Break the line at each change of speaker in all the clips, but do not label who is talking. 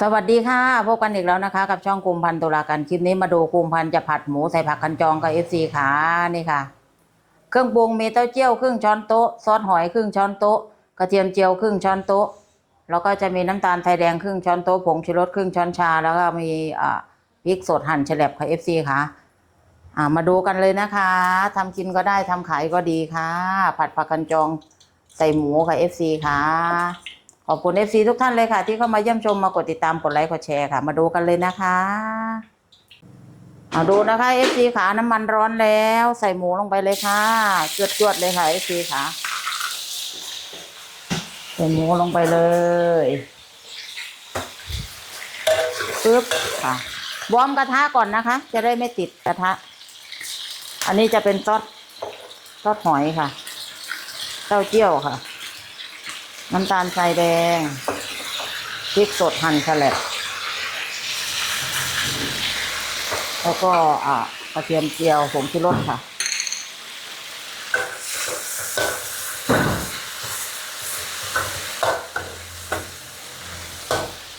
สวัสดีค่ะ พบกันอีกแล้วนะคะ กับช่องกุมพันตุลากันคลิปนี้มาดูกุมพันจะผัดหมูใส่ผักคันจองกับเอฟซีขานี่ค่ะ เครื่องปรุงมีเต้าเจี้ยวครึ่งช้อนโต๊ะซอสหอยครึ่งช้อนโต๊ะกระเทียมเจียวครึ่งช้อนโต๊ะแล้วก็จะมีน้ำตาลไทยแดงครึ่งช้อนโต๊ะผงชูรสครึ่งช้อนชา แล้วก็มีอ่าพริกสดหั่นแฉลบค่ะเอฟซีค่ะอ่ามาดูกันเลยนะคะทำกินก็ได้ทำขายก็ดีค่ะ ผัดผักคันจองใส่หมูค่ะเอฟซีค่ะ ขอบคุณ FC ทุกท่านเลยค่ะ ที่เข้ามาเยี่ยมชมมากดติดตามกดไลค์กดแชร์ค่ะ มาดูกันเลยนะคะเอาดูนะคะ FC ขาน้ำมันร้อนแล้ว ใส่หมูลงไปเลยค่ะจวดจวดๆเลยค่ะ FC ขาใส่หมูลงไปเลยปึ๊บค่ะวอร์มกระทะก่อนนะคะ จะได้ไม่ติดกระทะ อันนี้จะเป็นซอสซอสหอยค่ะเต้าเจี้ยวค่ะ น้ำตาลทรายแดงพริกสดหั่นแฉลบแล้วก็อ่ากระเทียมเจียวผงชูรสค่ะ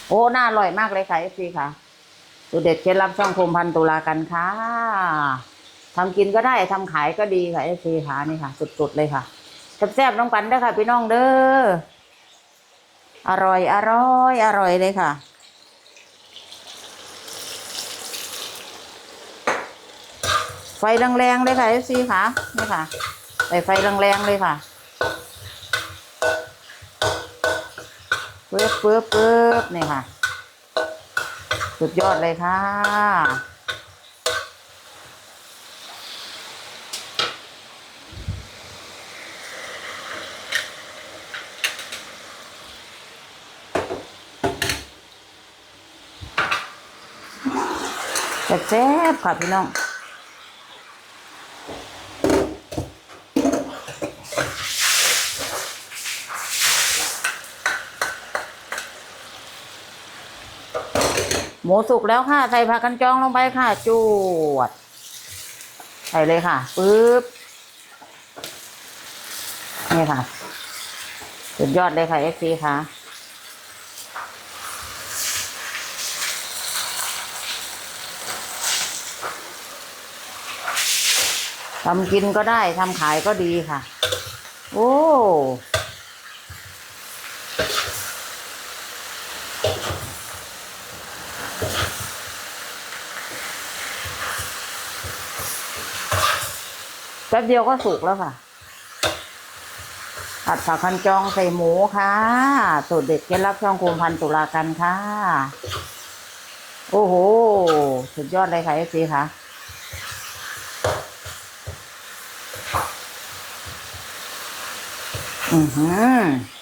โอ้ น่าอร่อยมากเลยค่ะเอฟซีค่ะสูตรเด็ดเคล็ดลับช่องภูมิพันตุลากันค่ะทำกินก็ได้ทำขายก็ดีค่ะเอฟซีค่ะนี่ค่ะ สุดๆเลยค่ะแซ่บๆน้องกันเด้ค่ะ พี่น้องเด้อ อร่อย อร่อย อร่อยเลยค่ะ ไฟแรงๆเลยค่ะเอฟซีค่ะ นี่ค่ะ ใส่ไฟแรงๆเลยค่ะปึ๊บปึ๊บปึ๊บนี่ค่ะ สุดยอดเลยค่ะ แซ่บๆค่ะพี่น้องหมูสุกแล้วค่ะ ใส่ผักกันจองลงไปค่ะจวด ใส่เลยค่ะปึ๊บนี่ค่ะ สุดยอดเลยค่ะเอฟซีค่ะ ทำกินก็ได้ทำขายก็ดีค่ะ โอ้แป๊บเดียวก็สุกแล้วค่ะ ผัดผักคันจองใส่หมูค่ะ สูตรเด็ดเคล็ดลับช่องคุมพันตุลากันค่ะ โอ้โห สุดยอดเลยค่ะเอฟซีค่ะ อือ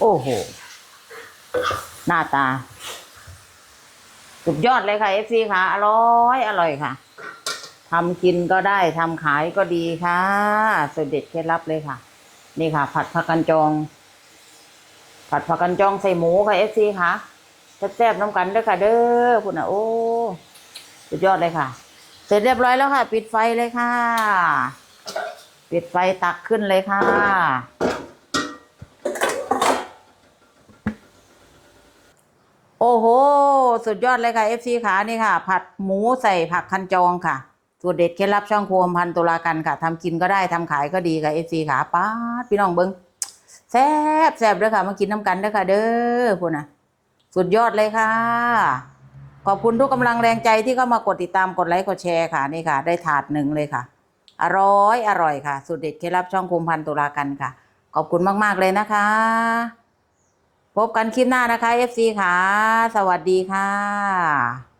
โอ้โห หน้าตา สุดยอดเลยค่ะเอฟซีค่ะ อร่อยอร่อยค่ะทำกินก็ได้ทำขายก็ดีค่ะสุดเด็ดเคล็ดลับเลยค่ะ นี่ค่ะ ผัดผักกันจอง ผัดผักกันจองใส่หมูค่ะเอฟซีค่ะแซ่บๆน้ำกันด้อค่ะ เด้อพุ่นอะโอ้สุดยอดเลยค่ะ เสร็จเรียบร้อยแล้วค่ะ ปิดไฟเลยค่ะ ปิดไฟตักขึ้นเลยค่ะ โอ้โห สุดยอดเลยค่ะ FC ขานี่ค่ะ ผัดหมูใส่ผักคันจองค่ะสูตรเด็ดเคล็ดลับช่องครัวพันตุลากันค่ะทำกินก็ได้ทำขายก็ดีค่ะ FC ขาป้าดพี่น้องเบิ้งแซ่บแซ่บเด้อค่ะมากินน้ำกันเด้อค่ะ เด้อพูดนะสุดยอดเลยค่ะ ขอบคุณทุกกำลังแรงใจที่เข้ามากดติดตามกดไลค์กดแชร์ค่ะนี่ค่ะ ได้ถาดหนึ่งเลยค่ะ อร่อยอร่อยค่ะสูตรเด็ดเคล็ดลับช่องคุมพันตุลากันค่ะ ขอบคุณมาก ๆ เลยนะคะ พบกันคลิปหน้านะคะ FC ค่ะ สวัสดีค่ะ